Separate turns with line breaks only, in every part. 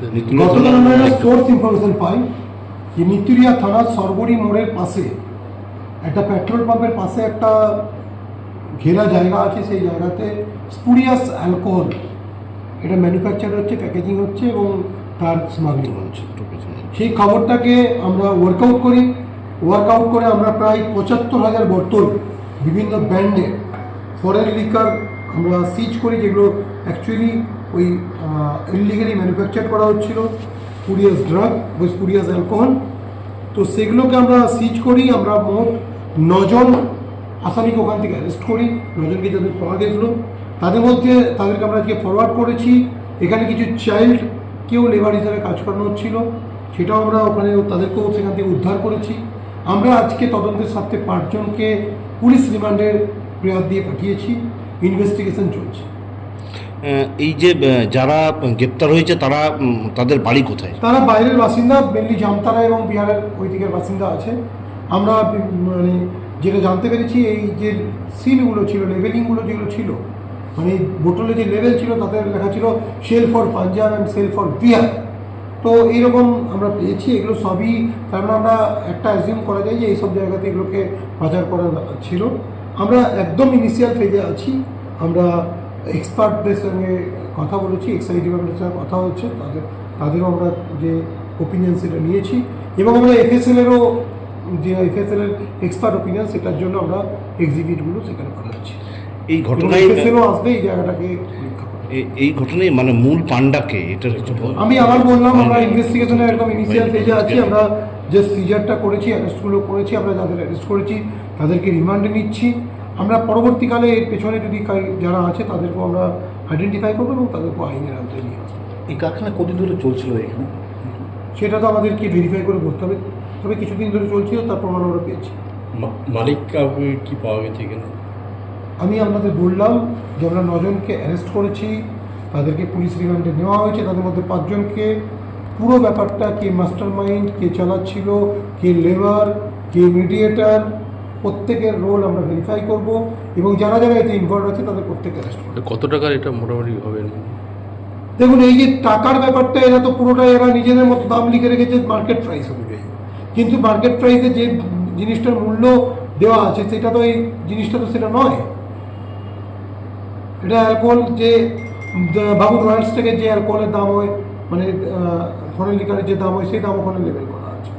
গতকাল আমরা একটা সোর্স ইনফরমেশন পাই যে নিতুরিয়া থানার সরবরি মোড়ের পাশে একটা পেট্রোল পাম্পের পাশে একটা ঘেরা জায়গা আছে সেই জায়গাতে স্পুরিয়াস অ্যালকোহল এটা ম্যানুফ্যাকচার হচ্ছে প্যাকেজিং হচ্ছে এবং তার স্মাগলিং হচ্ছে। সেই খবরটাকে আমরা ওয়ার্কআউট করি। ওয়ার্কআউট করে আমরা প্রায় পঁচাত্তর হাজার বোতল বিভিন্ন ব্র্যান্ডের ফরেন লিকার আমরা সিজ করি যেগুলো অ্যাকচুয়ালি ওই ইলিগালি ম্যানুফ্যাকচার করা হচ্ছিল স্পুরিয়াস ড্রাগ বা স্পুরিয়াস অ্যালকোহল তো সেগুলোকে আমরা সিজ করি, আমরা মোট নজন আসামিকে ওখান থেকে অ্যারেস্ট করি, নজনকে যাদের পাওয়া গেছিল। তাদের মধ্যে তাদেরকে আমরা আজকে ফরওয়ার্ড করেছি। এখানে কিছু চাইল্ড কেউ লেবার হিসাবে কাজ করানো হচ্ছিল, সেটাও আমরা ওখানে তাদেরকেও সেখান থেকে উদ্ধার করেছি। আমরা আজকে তদন্তের স্বার্থে পাঁচজনকে পুলিশ রিমান্ডের প্রেয়ার দিয়ে পাঠিয়েছি ইনভেস্টিগেশন চলছে।
এই যে যারা গ্রেপ্তার হয়েছে, তারা তাদের বাড়ি কোথায়?
তারা বাইরের বাসিন্দা মেনলি জামতারা এবং বিহারের ওই দিকের বাসিন্দা আছে। আমরা মানে যেটা জানতে পেরেছি, এই যে সিলগুলো ছিল লেভেলিংগুলো যেগুলো ছিল মানে বোটলে যে লেভেল ছিল, তাতে লেখা ছিল sale for Punjab and sale for Bihar তো এইরকম আমরা পেয়েছি, এগুলো সবই মানে আমরা একটা অ্যাজিউম করা যায় যে এইসব জায়গাতে এগুলোকে পাচার করা ছিল। আমরা একদম ইনিশিয়াল ফেজে আছি, আমরা এক্সপার্টদের সঙ্গে কথা বলেছি এক্সাইজ ডিপার্টমেন্টের সঙ্গে কথা হচ্ছে তাদের তাদেরও আমরা যে ওপিনিয়ন সেটা নিয়েছি এবং আমরা এফএসএলেরও যে এফএসএল এর এক্সপার্ট ওপিনিয়ন সেটার জন্য আমরা এক্সিকিউটগুলো সেখানে পাঠাচ্ছি।
এই ঘটনায়
এফএসএলও আসবে এই জায়গাটাকে
এই ঘটনায় মানে মূল পাণ্ডাকে এটার একটু
আমি আবার বললাম আমরা ইনভেস্টিগেশনে একদম ইনিশিয়াল ফেজে আছি আমরা যে সিজারটা করেছি অ্যারেস্টগুলো করেছি আমরা যাদের অ্যারেস্ট করেছি তাদেরকে রিমান্ডে নিচ্ছি। আমরা পরবর্তীকালে এর পেছনে যদি যারা আছে তাদেরকেও আমরা আইডেন্টিফাই করব এবং তাদেরকেও আইনের আওতায় নিয়ে আসব।
এই কারখানা কতদিন ধরে চলছিল এখানে?
সেটা তো আমাদেরকে ভেরিফাই করে বলতে হবে। তবে কিছুদিন ধরে চলছিল তার প্রমাণ আমরা পেয়েছি।
মা- মালিক কাউকে কি পাওয়া গেছে এখানে?
আমি আপনাদের বললাম যে আমরা নজনকে অ্যারেস্ট করেছি তাদেরকে পুলিশ রিমান্ডে নেওয়া হয়েছে তাদের মধ্যে পাঁচজনকে। পুরো ব্যাপারটা কে মাস্টার মাইন্ড কে চালাচ্ছিল কে লেবার কে মিডিয়েটার প্রত্যেকের রোল আমরা ভেরিফাই করব এবং যারা যারা এতে ইনভলভ আছে তাদের প্রত্যেকে অ্যারেস্ট করব।
কত টাকার এটা মোটামুটি হবে?
দেখুন এই যে টাকার ব্যাপারটা এরা তো পুরোটাই এরা নিজেদের মতো দাম লিখে রেখেছে মার্কেট প্রাইস অনুযায়ী। কিন্তু মার্কেট প্রাইসে যে জিনিসটার মূল্য দেওয়া আছে সেটা তো এই জিনিসটা তো সেটা নয়। এটা অ্যালকোহল যে বাবু রয়্যালস থেকে যে অ্যালকোহলের দাম হয় মানে ফরেন লিকারের যে দাম হয় সেই দাম ওখানে লেভেল করা আছে।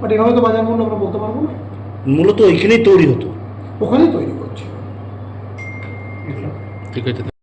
বাট এভাবে তো বাজার মূল্য আমরা বলতে পারব না।
মূলত ওইখানেই তৈরি হতো।
ওখানেই তৈরি করছে।
ঠিক আছে।